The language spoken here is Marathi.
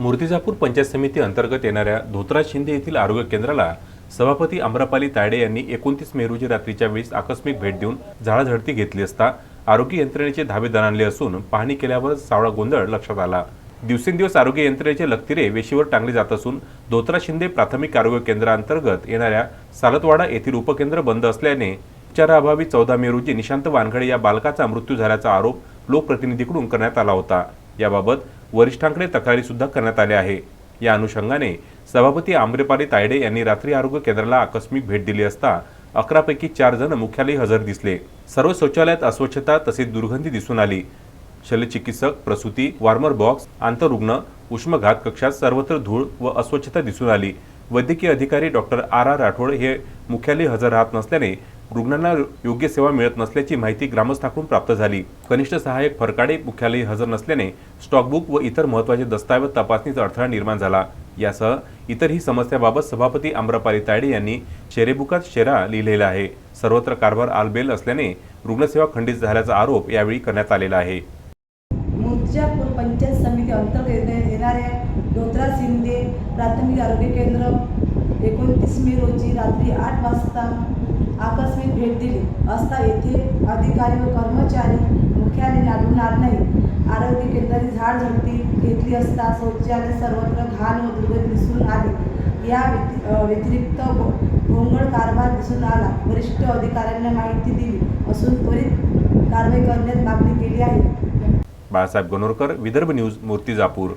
मूर्तिजापूर पंचायत समिती अंतर्गत येणाऱ्या धोत्रा शिंदे येथील आरोग्य केंद्राला सभापती आम्रपाली तायडे यांनी एकोणतीस मे रोजी रात्रीच्या वेळेस आकस्मिक भेट देऊन झाडाझडती घेतली असता आरोग्य यंत्रणेचे धाबे दणाणले असून पाहणी केल्यावर सावळा गोंधळ लक्षात आला. दिवसेंदिवस आरोग्य यंत्रणेचे लक्तिरे वेशीवर टांगले जात असून धोत्रा शिंदे प्राथमिक आरोग्य केंद्रांतर्गत येणाऱ्या सालतवाडा येथील उपकेंद्र बंद असल्याने उपचाराअभावी चौदा मे रोजी निशांत वानखडे या बालकाचा मृत्यू झाल्याचा आरोप लोकप्रतिनिधीकडून करण्यात आला होता. याबाबत वरिष्ठांकडे तक्रारीसुद्धा करण्यात आल्या आहे. या अनुषंगाने सभापती आम्रपाली तायडे यांनी रात्री आरोग्य केंद्राला आकस्मिक भेट दिली असता अकरापैकी चार जण मुख्यालयी हजर दिसले. सर्व शौचालयात अस्वच्छता तसेच दुर्गंधी दिसून आली. शल्यचिकित्सक प्रसूती वार्मर बॉक्स आंतरुग्ण उष्मघात कक्षात सर्वत्र धूळ व अस्वच्छता दिसून आली. वैद्यकीय अधिकारी डॉक्टर आर आर राठोड हे मुख्यालयी हजर राहत नसल्याने रुग्णांना योग्य सेवा मिळत नसल्याची माहिती ग्रामस्थांकडून प्राप्त झाली. कनिष्ठ सहाय्यक फरकाडे मुख्यालयी हजर नसल्याने स्टॉकबुक व इतर महत्त्वाचे दस्तावेज तपासणीचा अडथळा निर्माण झाला. यासह इतरही समस्याबाबत सभापती आम्रपाली तायडे यांनी शेरेबुकात शेरा लिहिलेला आहे. सर्वत्र कारभार आलबेल असल्याने रुग्णसेवा खंडित झाल्याचा आरोप यावेळी करण्यात आलेला आहे. पंचायत समिती अंतर्गत येणाऱ्या दोतरा शिंदे प्राथमिक आरोग्य केंद्र एकोणतीस मे रोजी रात्री आठ वाजता आकस्मिक भेट दिली. असता येथे अधिकारी व कर्मचारी मुख्याने आढळणार नाही. आरोग्य केंद्राने झाडझडती घेतली असता शौचालय सर्वत्र घाण व दुर्गत दिसून आली. या व्यतिरिक्त भोंगळ कारभार दिसून आला. वरिष्ठ अधिकाऱ्यांना माहिती दिली असून त्वरित कारवाई करण्यात मागणी केली आहे. बाळासाहेब गणोरकर विदर्भ न्यूज मूर्तिजापूर.